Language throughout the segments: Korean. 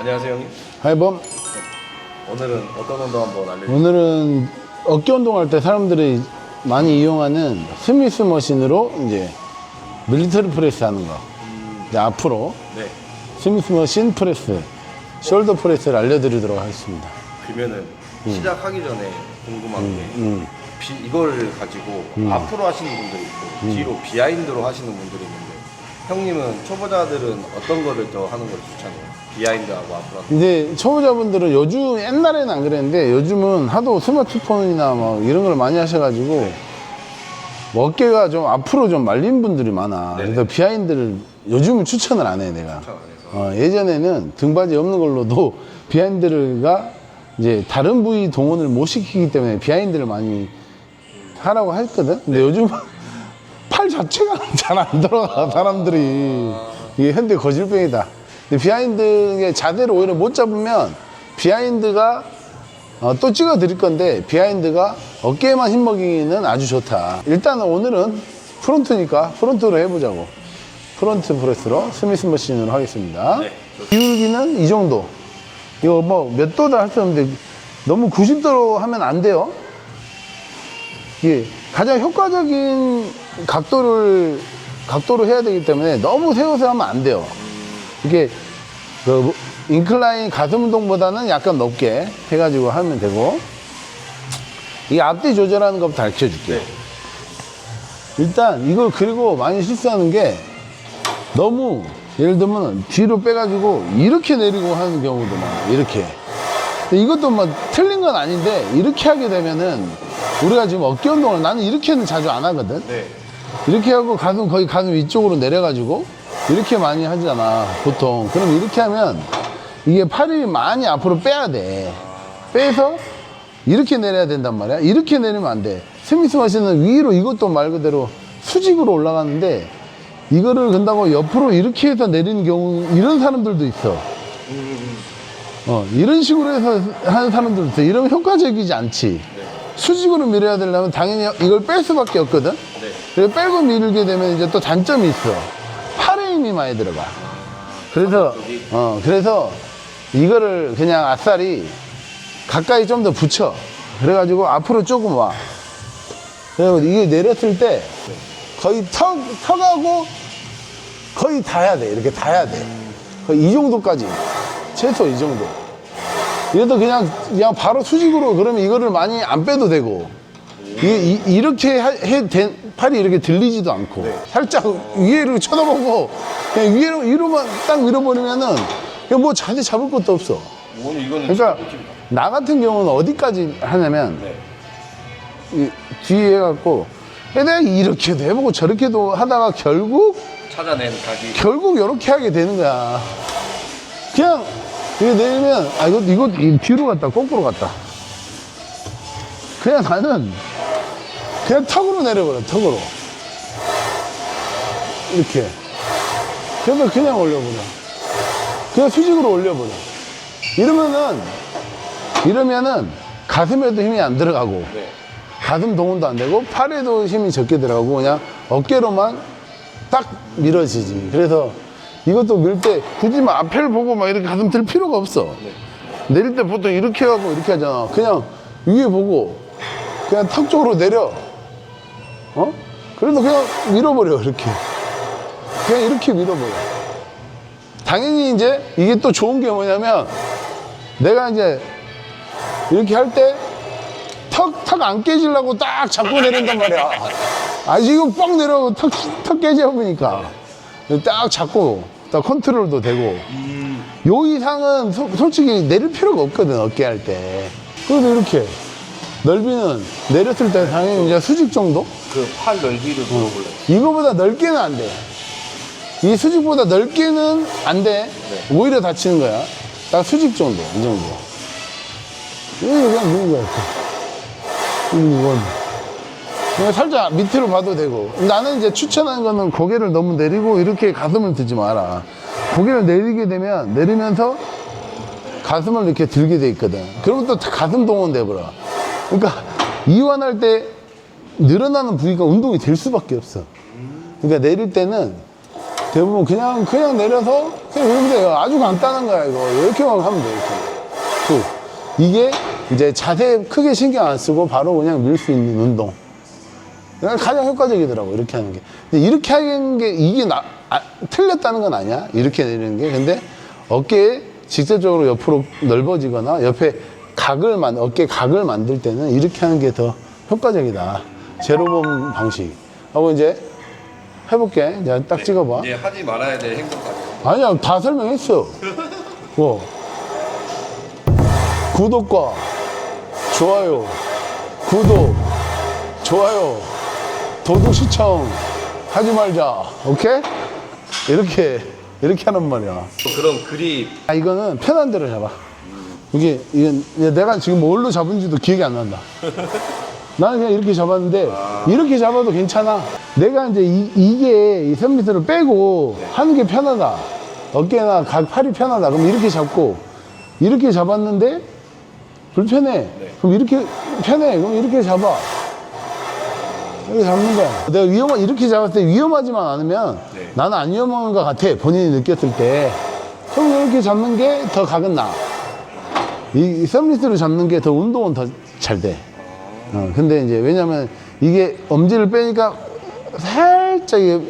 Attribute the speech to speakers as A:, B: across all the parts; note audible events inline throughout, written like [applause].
A: 안녕하세요 형님.
B: 하이범
A: 오늘은 어떤 운동 한번 알려주세요.
B: 오늘은 어깨 운동할 때 사람들이 많이 이용하는 스미스 머신으로 이제 밀리터리 프레스 하는 거 이제 앞으로
A: 네.
B: 스미스 머신 프레스 숄더 프레스를 알려드리도록 하겠습니다
A: 그러면은 시작하기 전에 궁금한 게
B: 음.
A: 비, 이걸 가지고 앞으로 하시는 분들이 있고 뒤로 비하인드로 하시는 분들이 있는데 형님은 초보자들은 어떤 거를 더 하는 걸 추천해요? 비하인드하고 앞으로
B: 이제 초보자분들은 요즘 옛날에는 안 그랬는데 요즘은 하도 스마트폰이나 막 이런 걸 많이 하셔가지고 뭐 어깨가 좀 앞으로 좀 말린 분들이 많아.
A: 네네.
B: 그래서 비하인드를 요즘은 추천을 안 해, 내가. 어, 예전에는 등받이 없는 걸로도 [laughs] 비하인드가 이제 다른 부위 동원을 못 시키기 때문에 비하인드를 많이 하라고 했거든. 근데 요즘 팔 자체가 [laughs] 잘안 들어가, 사람들이. 이게 현대 거질병이다. 근데 비하인드의 자세를 오히려 못 잡으면 비하인드가 어, 또 찍어 드릴 건데 비하인드가 어깨에만 힘먹이기는 아주 좋다. 일단은 오늘은 프론트니까 프론트로 해보자고. 프론트 프레스로 스미스 머신으로 하겠습니다.
A: 네,
B: 기울기는 이 정도. 이거 뭐 몇 도다 할 수 없는데 너무 90도로 하면 안 돼요. 이게 가장 효과적인 각도를 각도로 해야 되기 때문에 너무 세워서 하면 안 돼요. 이게 그 인클라인 가슴 운동보다는 약간 높게 해가지고 하면 되고. 이 앞뒤 조절하는 것부터 가르쳐 줄게요. 일단 이걸 그리고 많이 실수하는 게 너무 예를 들면 뒤로 빼가지고 이렇게 내리고 하는 경우도 많아 이렇게. 이것도 뭐 틀린 건 아닌데 이렇게 하게 되면은 우리가 지금 어깨 운동을 나는 이렇게는 자주 안 하거든.
A: 네.
B: 이렇게 하고 가슴 거의 가슴 위쪽으로 내려가지고 이렇게 많이 하잖아 보통. 그럼 이렇게 하면 이게 팔이 많이 앞으로 빼야 돼. 빼서 이렇게 내려야 된단 말이야. 이렇게 내리면 안돼. 스미스 머신은 위로 이것도 말 그대로 수직으로 올라가는데 이거를 근다고 옆으로 이렇게 해서 내리는 경우 이런 사람들도 있어. 어, 이런 식으로 해서 하는 사람들도 있어. 이러면 효과적이지 않지. 수직으로 밀어야 되려면 당연히 이걸 뺄 수밖에 없거든?
A: 네.
B: 그래서 빼고 밀게 되면 이제 또 단점이 있어. 힘이 많이 들어가. 그래서, 어, 그래서 이거를 그냥 아싸리 가까이 좀 더 붙여. 그래가지고 앞으로 조금 와. 그리고 이게 내렸을 때 거의 턱, 턱하고 거의 닿아야 돼. 이렇게 닿아야 돼. 거의 이 정도까지. 최소 이 정도. 이것도 그냥, 그냥 바로 수직으로 그러면 이거를 많이 안 빼도 되고. 이, 이, 렇게 해, 된, 팔이 이렇게 들리지도 않고 살짝 위에를 쳐다보고 그냥 위로, 위로만 딱 밀어버리면은 그냥 뭐 자세 잡을 것도 없어.
A: 이거는
B: 그러니까. 나 같은 경우는 어디까지 하냐면
A: 네.
B: 이 뒤에 해갖고 내가 이렇게도 해보고 저렇게도 하다가 결국
A: 찾아낸 각이
B: 결국 이렇게 하게 되는 거야. 그냥 이거 내리면 아 이거 이거 이 뒤로 갔다 거꾸로 갔다. 그냥 나는 그냥 턱으로 내려버려 턱으로 이렇게. 그래서 그냥 올려버려. 그냥 수직으로 올려버려. 이러면은 이러면은 가슴에도 힘이 안 들어가고
A: 네.
B: 가슴 동원도 안 되고 팔에도 힘이 적게 들어가고 그냥 어깨로만 딱 밀어지지. 그래서 이것도 밀 때 굳이 막 앞을 보고 막 이렇게 가슴 들 필요가 없어. 내릴 때 보통 이렇게 하고 이렇게 하잖아. 그냥 위에 보고 그냥 턱 쪽으로 내려. 어? 그래도 그냥 밀어버려 이렇게. 그냥 이렇게 밀어버려. 당연히 이제 이게 또 좋은 게 뭐냐면 내가 이제 이렇게 할 때 턱, 턱 안 깨지려고 딱 잡고 내린단 말이야. 아, 지금 뻥 내려가고 턱, 턱 깨져 보니까. 딱 잡고, 딱 컨트롤도 되고. 요 이상은 소- 솔직히 내릴 필요가 없거든, 어깨 할 때. 그래도 이렇게. 넓이는 내렸을 때 당연히 이제 수직 정도?
A: 그 팔 넓이를 물어볼래요.
B: 이거보다 넓게는 안 돼. 이 수직보다 넓게는 안 돼. 오히려 다치는 거야. 딱 수직 정도, 이 정도. 이거 그냥 누는 거야, 이렇게. 이건. 그냥 살짝 밑으로 봐도 되고. 나는 이제 추천하는 거는 고개를 너무 내리고 이렇게 가슴을 들지 마라. 고개를 내리게 되면 내리면서 가슴을 이렇게 들게 돼 있거든. 그러면 또 가슴 동원 돼 버려. 그러니까 이완할 때 늘어나는 부위가 운동이 될 수밖에 없어. 그러니까 내릴 때는 대부분 그냥 그냥 내려서 그냥 이러면 돼요. 아주 간단한 거야 이거 이렇게만 하면 돼 이렇게. 또 이게 이제 자세 크게 신경 안 쓰고 바로 그냥 밀 수 있는 운동. 가장 효과적이더라고 이렇게 하는 게. 근데 이렇게 하는 게 이게 나 아, 틀렸다는 건 아니야. 이렇게 내리는 게 근데 어깨에 직접적으로 옆으로 넓어지거나 옆에 각을 만 어깨 각을 만들 때는 이렇게 하는 게 더 효과적이다. 제로범 방식. 하고 이제 해볼게. 이제 딱 찍어봐.
A: 이제 하지 말아야 될 행동까지.
B: 아니야, 다 설명했어. [laughs] 뭐. 구독과 좋아요, 구독, 좋아요, 도둑 시청 하지 말자. 오케이? 이렇게, 이렇게 하는 말이야.
A: 그럼 그립
B: 아, 이거는 편한 대로 잡아. 이게, 이건 내가 지금 뭘로 잡은지도 기억이 안 난다. 나는 그냥 이렇게 잡았는데, 이렇게 잡아도 괜찮아. 내가 이제 이, 게이 셋미터를 빼고 하는 게 편하다. 어깨나 각 팔이 편하다. 그럼 이렇게 잡고, 이렇게 잡았는데, 불편해. 그럼 이렇게 편해. 그럼 이렇게 잡아. 이렇게 잡는 거야. 내가 위험하, 이렇게 잡았을 때 위험하지만 않으면
A: 네.
B: 나는 안 위험한 것 같아. 본인이 느꼈을 때. 그럼 이렇게 잡는 게 더 각은 나. 이 썸리스를 잡는 게 더 운동은 더 잘 돼. 어, 근데 이제 왜냐면 이게 엄지를 빼니까 살짝 이게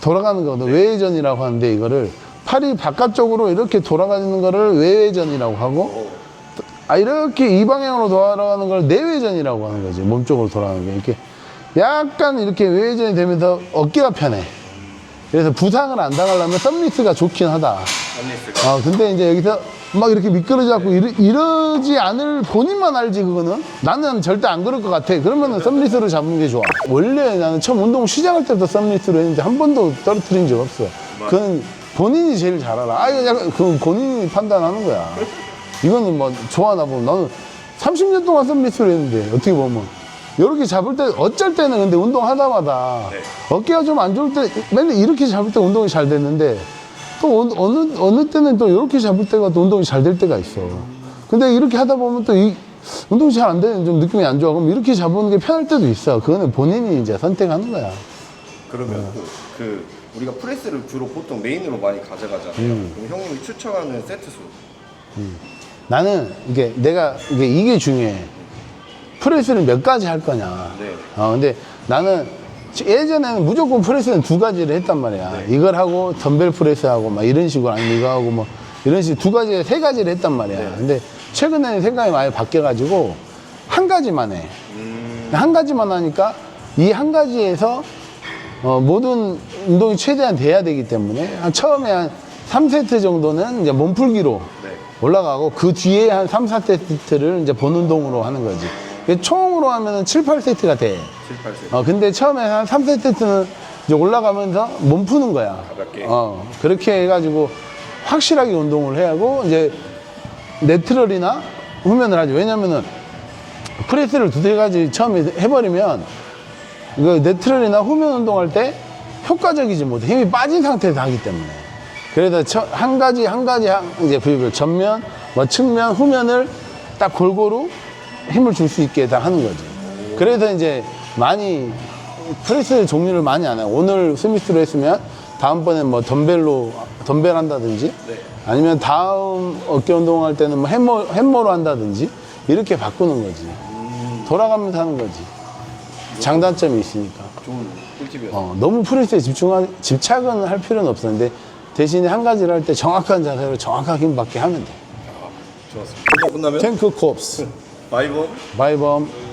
B: 돌아가는 거거든. 외회전이라고 하는데 이거를 팔이 바깥쪽으로 이렇게 돌아가는 거를 외회전이라고 하고 아 이렇게 이 방향으로 돌아가는 걸 내외전이라고 하는 거지. 몸쪽으로 돌아가는 게. 이렇게 약간 이렇게 외회전이 되면서 어깨가 편해. 그래서 부상을 안 당하려면 썸리스가 좋긴 하다 어 근데 이제 여기서 막 이렇게 미끄러져 갖고 이러, 이러 지 않을 본인만 알지 그거는? 나는 절대 안 그럴 것 같아. 그러면은 썸리스로 잡는 게 좋아. 원래 나는 처음 운동 시작할 때부터 썸리스로 했는데 한 번도 떨어뜨린 적 없어. 그건 본인이 제일 잘 알아. 아 이거 약간 그 본인이 판단하는 거야. 이거는 뭐 좋아하나 보면 나는 30년 동안 썸리스를 했는데 어떻게 보면. 이렇게 잡을 때 어쩔 때는 근데 운동하다마다
A: 네.
B: 어깨가 좀 안 좋을 때 맨날 이렇게 잡을 때 운동이 잘 됐는데 또 어느, 어느, 어느 때는 또 이렇게 잡을 때가 또 운동이 잘 될 때가 있어. 근데 이렇게 하다 보면 또 이 운동이 잘 안 되는 좀 느낌이 안 좋아. 그럼 이렇게 잡는 게 편할 때도 있어. 그거는 본인이 이제 선택하는 거야.
A: 그러면 그, 그 우리가 프레스를 주로 보통 메인으로 많이 가져가잖아요.
B: 음.
A: 그럼 형님이 추천하는 세트 수.
B: 나는 이게 내가 이게 이게 중요해. 프레스를 몇 가지 할 거냐.
A: 네.
B: 어, 근데 나는 예전에는 무조건 프레스는 두 가지를 했단 말이야.
A: 네.
B: 이걸 하고 덤벨 프레스하고 막 이런 식으로 아니면 이거 하고 뭐 이런 식두 가지, 세 가지를 했단 말이야.
A: 네.
B: 근데 최근에는 생각이 많이 바뀌어가지고 한 가지만 해.
A: 음.
B: 한 가지만 하니까 이 한 가지에서 어, 모든 운동이 최대한 돼야 되기 때문에 한 처음에 한 3세트 정도는 이제 몸풀기로
A: 네.
B: 올라가고 그 뒤에 한 3, 4세트를 이제 본 운동으로 하는 거지. 이게 총으로 하면은 7, 8세트가 돼.
A: 7, 8세트.
B: 어, 근데 처음에 한 3세트는 이제 올라가면서 몸 푸는 거야.
A: 가볍게.
B: 어, 그렇게 해가지고 확실하게 운동을 해야 하고 이제 네트럴이나 후면을 하지. 왜냐면은 프레스를 두세 가지 처음에 해버리면 이거 네트럴이나 후면 운동할 때 효과적이지 못해. 힘이 빠진 상태에서 하기 때문에. 그래서 처- 한 가지 한 가지 한- 이제 부위별 전면, 뭐 측면, 후면을 딱 골고루 힘을 줄 수 있게 다 하는 거지. 그래서 이제 많이 프레스 종류를 많이 안 해요. 오늘 스미스로 했으면 다음번에 뭐 덤벨로 덤벨 한다든지
A: 네.
B: 아니면 다음 어깨 운동할 때는 뭐 햄머 햄머로 한다든지 이렇게 바꾸는 거지. 돌아가면서 하는 거지. 장단점이 있으니까.
A: 좋은 꿀팁이었어요.
B: 어, 너무 프레스에 집중하, 집착은 할 필요는 없었는데 대신에 한 가지를 할 때 정확한 자세로 정확하게 힘받게 하면 돼.
A: 좋았습니다. 끝나면
B: 탱크 콥스, [laughs]
A: 바이번
B: 바이범,